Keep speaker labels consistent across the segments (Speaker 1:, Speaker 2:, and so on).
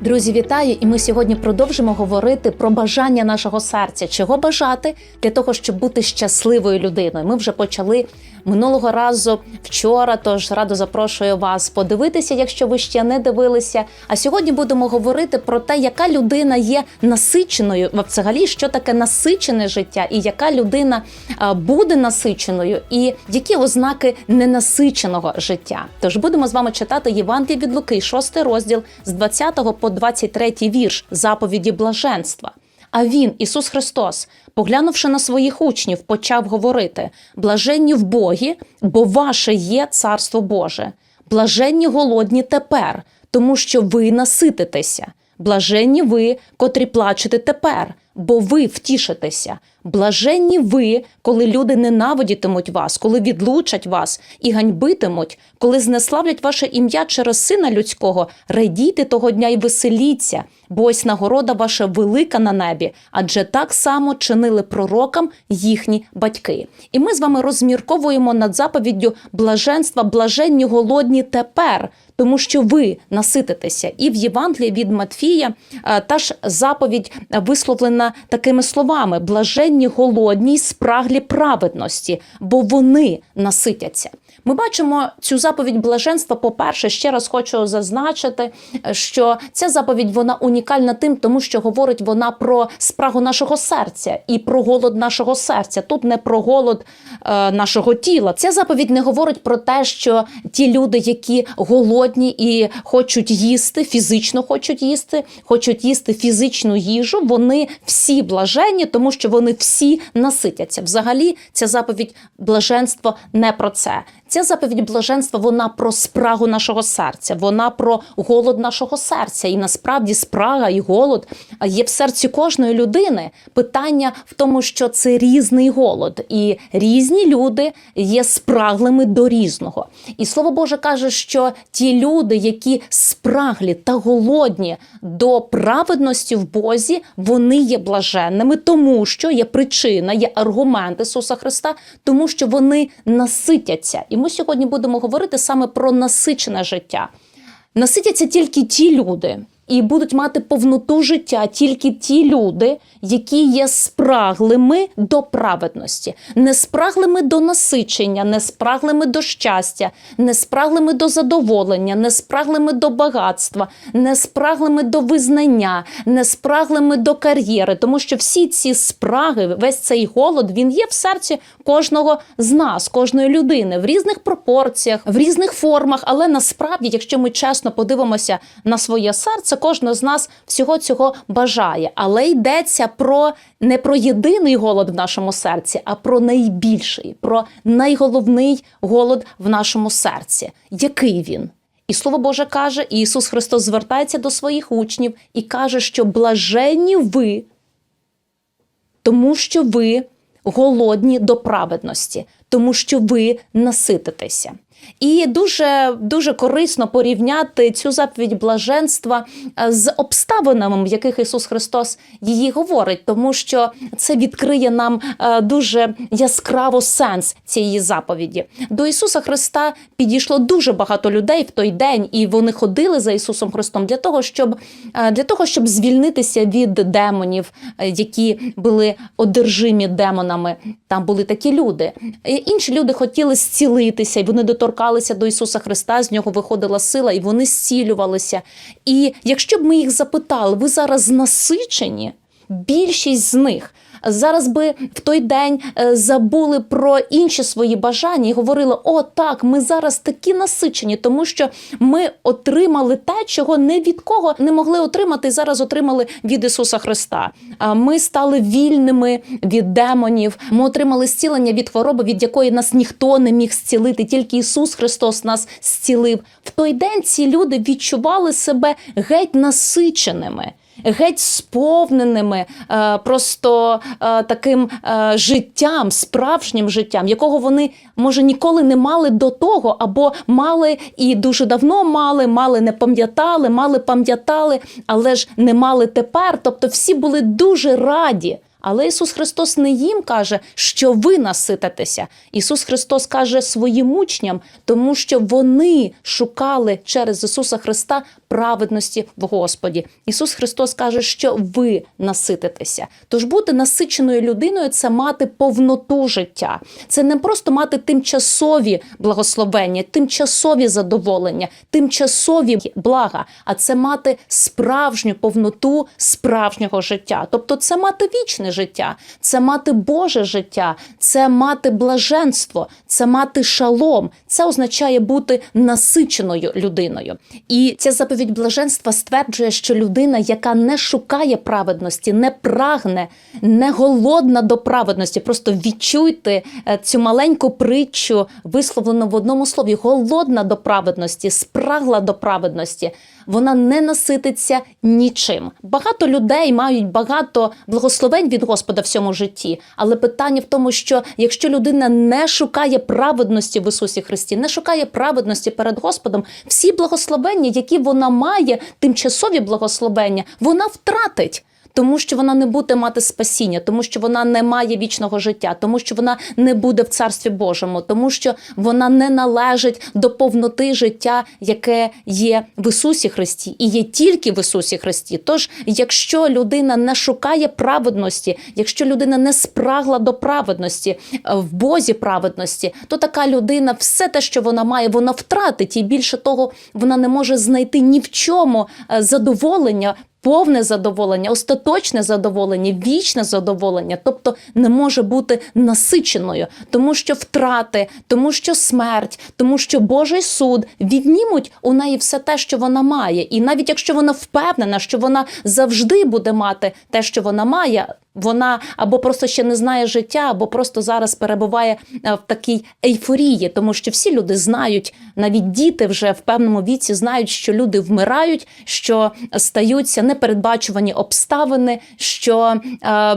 Speaker 1: Друзі, вітаю! І ми сьогодні продовжимо говорити про бажання нашого серця. Чого бажати для того, щоб бути щасливою людиною. Ми вже почали минулого разу вчора. Тож радо запрошую вас подивитися, якщо ви ще не дивилися. А сьогодні будемо говорити про те, яка людина є насиченою, взагалі, що таке насичене життя, і яка людина буде насиченою, і які ознаки ненасиченого життя. Тож будемо з вами читати Євангеліє від Луки, 6 розділ з 20 по 23 вірш заповіді блаженства. А він, Ісус Христос, поглянувши на своїх учнів, почав говорити: блаженні в Богі, бо ваше є Царство Боже, блаженні голодні тепер, тому що ви насититеся. Блаженні ви, котрі плачете тепер, бо ви втішитеся. Блаженні ви, коли люди ненавидітимуть вас, коли відлучать вас і ганьбитимуть, коли знеславлять ваше ім'я через сина людського, радійте того дня і веселіться, бо ось нагорода ваша велика на небі, адже так само чинили пророкам їхні батьки. І ми з вами розмірковуємо над заповіддю блаженства, блаженні голодні тепер. Тому що ви насититеся, і в Євангелії від Матфія е, та ж заповідь висловлена такими словами: блаженні голодні, спраглі праведності, бо вони наситяться. Ми бачимо цю заповідь блаженства. По-перше, ще раз хочу зазначити, що ця заповідь вона унікальна тим, тому що говорить вона про спрагу нашого серця і про голод нашого серця. Тут не про голод е, нашого тіла. Ця заповідь не говорить про те, що ті люди, які голодні і хочуть їсти, фізично хочуть їсти, хочуть їсти фізичну їжу, вони всі блаженні, тому що вони всі наситяться. Взагалі, ця заповідь блаженство не про це. Ця заповідь блаженства вона про спрагу нашого серця, вона про голод нашого серця. І насправді спрага і голод є в серці кожної людини. Питання в тому, що це різний голод, і різні люди є спраглими до різного. І слово Боже каже, що ті люди, які спраглі та голодні до праведності в Бозі, вони є блаженними, тому що є причина, є аргумент Ісуса Христа, тому що вони наситяться. Ми сьогодні будемо говорити саме про насичене життя. Наситяться тільки ті люди, і будуть мати повноту життя тільки ті люди, які є спраглими до праведності, не спраглими до насичення, не спраглими до щастя, не спраглими до задоволення, не спраглими до багатства, не спраглими до визнання, не спраглими до кар'єри, тому що всі ці спраги, весь цей голод, він є в серці кожного з нас, кожної людини, в різних пропорціях, в різних формах. Але насправді, якщо ми чесно подивимося на своє серце, кожен з нас всього цього бажає. Але йдеться про не про єдиний голод в нашому серці, а про найбільший, про найголовний голод в нашому серці. Який він? І слово Боже каже, і Ісус Христос звертається до своїх учнів і каже, що блаженні ви, тому що ви голодні до праведності, тому що ви насититеся. І дуже дуже корисно порівняти цю заповідь блаженства е, з обставинами, в яких Ісус Христос її говорить, тому що це відкриє нам е, дуже яскраво сенс цієї заповіді. До Ісуса Христа підійшло дуже багато людей в той день, і вони ходили за Ісусом Христом для того, щоб е, для того, щоб звільнитися від демонів, які були одержимі демонами. Там були такі люди. Інші люди хотіли зцілитися, і вони доторкалися до Ісуса Христа, з нього виходила сила, і вони зцілювалися. І якщо б ми їх запитали, ви зараз насичені, більшість з них. Зараз би в той день забули про інші свої бажання і говорили: о, так, ми зараз такі насичені, тому що ми отримали те, чого не від кого не могли отримати, і зараз отримали від Ісуса Христа. Ми стали вільними від демонів. Ми отримали зцілення від хвороби, від якої нас ніхто не міг зцілити. Тільки Ісус Христос нас зцілив. В той день ці люди відчували себе геть насиченими геть сповненими е, просто е, таким е, життям, справжнім життям, якого вони може ніколи не мали до того, або мали і дуже давно мали, мали не пам'ятали, мали пам'ятали, але ж не мали тепер. Тобто всі були дуже раді. Але Ісус Христос не їм каже, що ви насититеся. Ісус Христос каже своїм учням, тому що вони шукали через Ісуса Христа праведності в Господі. Ісус Христос каже, що ви насититеся. Тож бути насиченою людиною це мати повноту життя. Це не просто мати тимчасові благословення, тимчасові задоволення, тимчасові блага, а це мати справжню повноту справжнього життя. Тобто, це мати вічне життя, це мати Боже життя, це мати блаженство, це мати шалом. Це означає бути насиченою людиною. І ця заповідь блаженства стверджує, що людина, яка не шукає праведності, не прагне, не голодна до праведності. Просто відчуйте е, цю маленьку притчу, висловлену в одному слові: голодна до праведності, спрагла до праведності. Вона не насититься нічим. Багато людей мають багато благословень від Господа в цьому житті, але питання в тому, що якщо людина не шукає праведності в Ісусі Христі, не шукає праведності перед Господом, всі благословення, які вона має, тимчасові благословення, вона втратить. Тому що вона не буде мати спасіння, тому що вона не має вічного життя, тому що вона не буде в царстві Божому, тому що вона не належить до повноти життя, яке є в Ісусі Христі, і є тільки в Ісусі Христі. Тож, якщо людина не шукає праведності, якщо людина не спрагла до праведності е, в Бозі праведності, то така людина все те, що вона має, вона втратить, і більше того, вона не може знайти ні в чому е, задоволення повне задоволення, остаточне задоволення, вічне задоволення, тобто не може бути насиченою, тому що втрати, тому що смерть, тому що Божий суд віднімуть у неї все те, що вона має, і навіть якщо вона впевнена, що вона завжди буде мати те, що вона має. Вона або просто ще не знає життя, або просто зараз перебуває е, в такій ейфорії, тому що всі люди знають, навіть діти вже в певному віці знають, що люди вмирають, що стаються непередбачувані обставини, що е,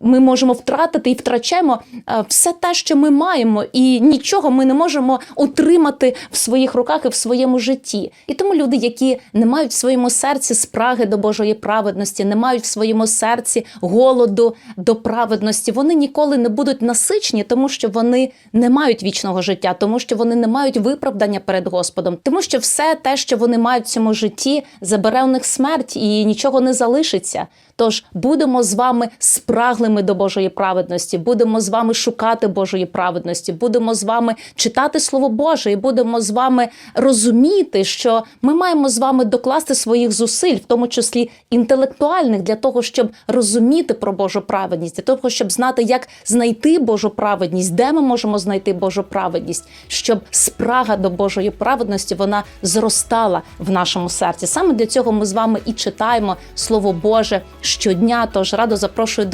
Speaker 1: ми можемо втратити і втрачаємо е, все те, що ми маємо, і нічого ми не можемо утримати в своїх руках і в своєму житті. І тому люди, які не мають в своєму серці спраги до Божої праведності, не мають в своєму серці голоду до праведності, вони ніколи не будуть насичені, тому що вони не мають вічного життя, тому що вони не мають виправдання перед Господом, тому що все те, що вони мають в цьому житті, забере у них смерть і нічого не залишиться. Тож будемо з вами спраглими до Божої праведності, будемо з вами шукати Божої праведності, будемо з вами читати Слово Боже, і будемо з вами розуміти, що ми маємо з вами докласти своїх зусиль, в тому числі інтелектуальних, для того, щоб розуміти про Божу праведність, для того, щоб знати, як знайти Божу праведність, де ми можемо знайти Божу праведність, щоб спрага до Божої праведності вона зростала в нашому серці. Саме для цього ми з вами і читаємо Слово Боже щодня. Тож радо запрошую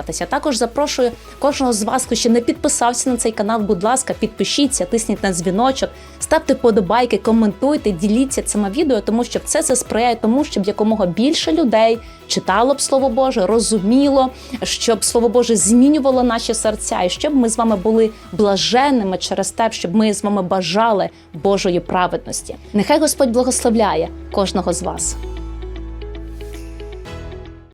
Speaker 1: доєднуватися. Також запрошую кожного з вас, хто ще не підписався на цей канал. Будь ласка, підпишіться, тисніть на дзвіночок, ставте подобайки, коментуйте, діліться цими відео, тому що все це сприяє тому, щоб якомога більше людей читало б слово Боже, розуміло, щоб слово Боже змінювало наші серця, і щоб ми з вами були блаженними через те, щоб ми з вами бажали Божої праведності. Нехай Господь благословляє кожного з вас.